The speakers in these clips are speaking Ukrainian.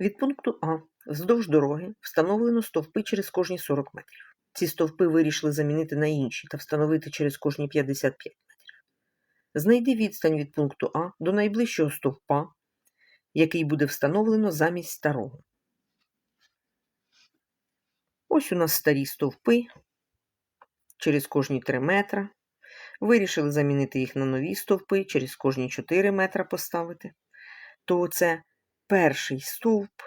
Від пункту А вздовж дороги встановлено стовпи через кожні 40 метрів. Ці стовпи вирішили замінити на інші та встановити через кожні 55 метрів. Знайди відстань від пункту А до найближчого стовпа, який буде встановлено замість старого. Ось у нас старі стовпи через кожні 3 метра. Вирішили замінити їх на нові стовпи, через кожні 4 метра поставити. То це перший стовп,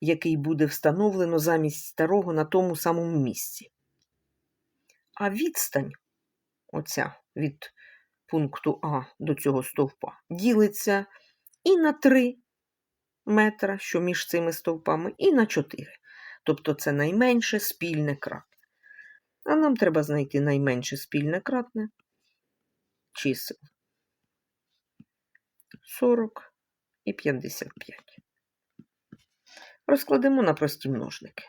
який буде встановлено замість старого на тому самому місці. А відстань, оця від пункту А до цього стовпа, ділиться і на 3 метра, що між цими стовпами, і на 4. Тобто це найменше спільне кратне. А нам треба знайти найменше спільне кратне чисел 40 і 55. Розкладемо на прості множники.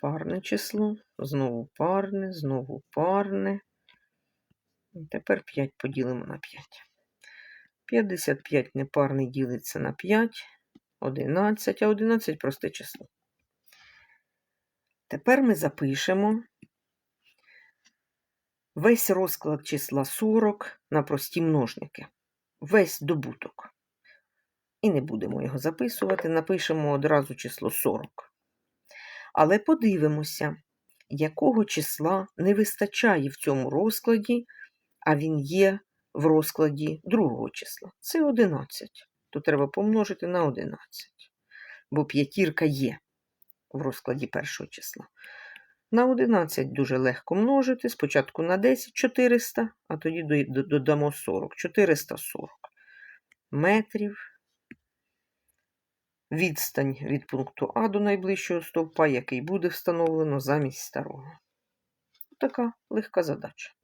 Парне число, знову парне, знову парне. І Тепер 5 поділимо на 5. 55 непарний ділиться на 5, 11, а 11 просте число. Тепер ми запишемо весь розклад числа 40 на прості множники. Весь добуток. І не будемо його записувати, напишемо одразу число 40. Але подивимося, якого числа не вистачає в цьому розкладі, а він є в розкладі другого числа. Це 11. То треба помножити на 11. Бо п'ятірка є в розкладі першого числа. На 11 дуже легко множити. Спочатку на 10 400, а тоді до- до- додамо 40. 440 метрів. Відстань від пункту А до найближчого стовпа, який буде встановлено замість старого. Така легка задача.